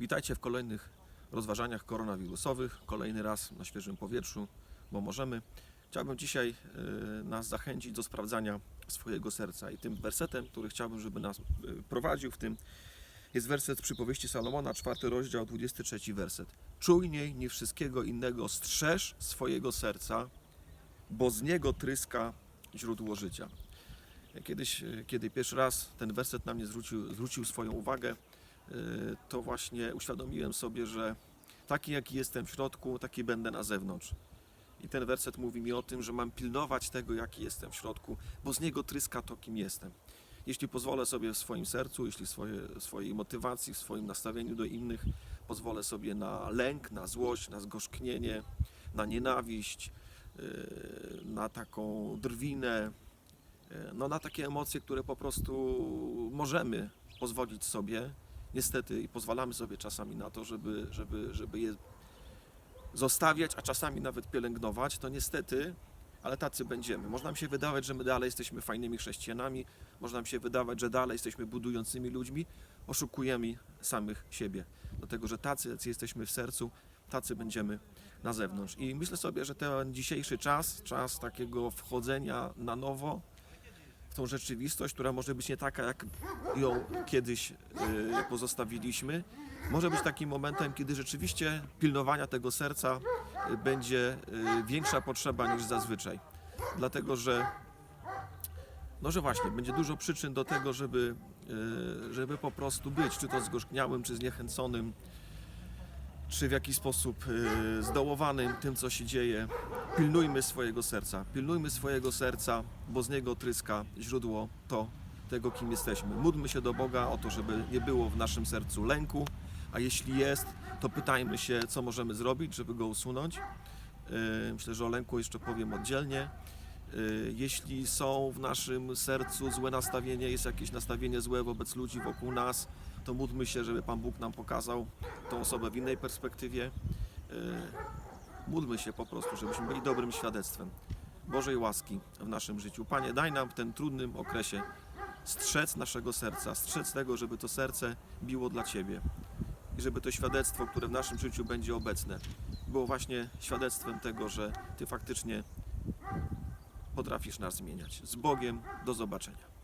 Witajcie w kolejnych rozważaniach koronawirusowych. Kolejny raz na świeżym powietrzu, bo możemy. Chciałbym dzisiaj e, nas zachęcić do sprawdzania swojego serca. I tym wersetem, który chciałbym, żeby nas e, prowadził w tym, jest werset z przypowieści Salomona, czwarty rozdział, 23 werset. Czujniej niż wszystkiego innego strzeż swojego serca, bo z niego tryska źródło życia. Kiedyś, e, kiedy pierwszy raz ten werset na mnie zwrócił, zwrócił swoją uwagę, to właśnie uświadomiłem sobie, że taki jaki jestem w środku, taki będę na zewnątrz. I ten werset mówi mi o tym, że mam pilnować tego, jaki jestem w środku, bo z niego tryska to, kim jestem. Jeśli pozwolę sobie w swoim sercu, jeśli swoje, swojej motywacji, w swoim nastawieniu do innych, pozwolę sobie na lęk, na złość, na zgorzknienie, na nienawiść, yy, na taką drwinę, yy, no na takie emocje, które po prostu możemy pozwolić sobie, niestety, i pozwalamy sobie czasami na to, żeby, żeby, żeby je zostawiać, a czasami nawet pielęgnować, to niestety, ale tacy będziemy. Można nam się wydawać, że my dalej jesteśmy fajnymi chrześcijanami, można nam się wydawać, że dalej jesteśmy budującymi ludźmi, oszukujemy samych siebie. Dlatego, że tacy, jacy jesteśmy w sercu, tacy będziemy na zewnątrz. I myślę sobie, że ten dzisiejszy czas, czas takiego wchodzenia na nowo tą rzeczywistość, która może być nie taka, jak ją kiedyś y, pozostawiliśmy, może być takim momentem, kiedy rzeczywiście pilnowania tego serca y, będzie y, większa potrzeba niż zazwyczaj. Dlatego, że no, że właśnie, będzie dużo przyczyn do tego, żeby, żeby po prostu być, czy to zgorzkniałym, czy zniechęconym, czy w jakiś sposób y, zdołowanym tym, co się dzieje. Pilnujmy swojego serca, pilnujmy swojego serca, bo z niego tryska źródło to, tego, kim jesteśmy. Módlmy się do Boga o to, żeby nie było w naszym sercu lęku, a jeśli jest, to pytajmy się, co możemy zrobić, żeby go usunąć. Y, Myślę, że o lęku jeszcze powiem oddzielnie. Y, Jeśli są w naszym sercu złe nastawienie, jest jakieś nastawienie złe wobec ludzi wokół nas, to módlmy się, żeby Pan Bóg nam pokazał tą osobę w innej perspektywie. Y, Módlmy się po prostu, żebyśmy byli dobrym świadectwem Bożej łaski w naszym życiu. Panie, daj nam w tym trudnym okresie strzec naszego serca, strzec tego, żeby to serce biło dla Ciebie i żeby to świadectwo, które w naszym życiu będzie obecne, było właśnie świadectwem tego, że Ty faktycznie potrafisz nas zmieniać. Z Bogiem, do zobaczenia.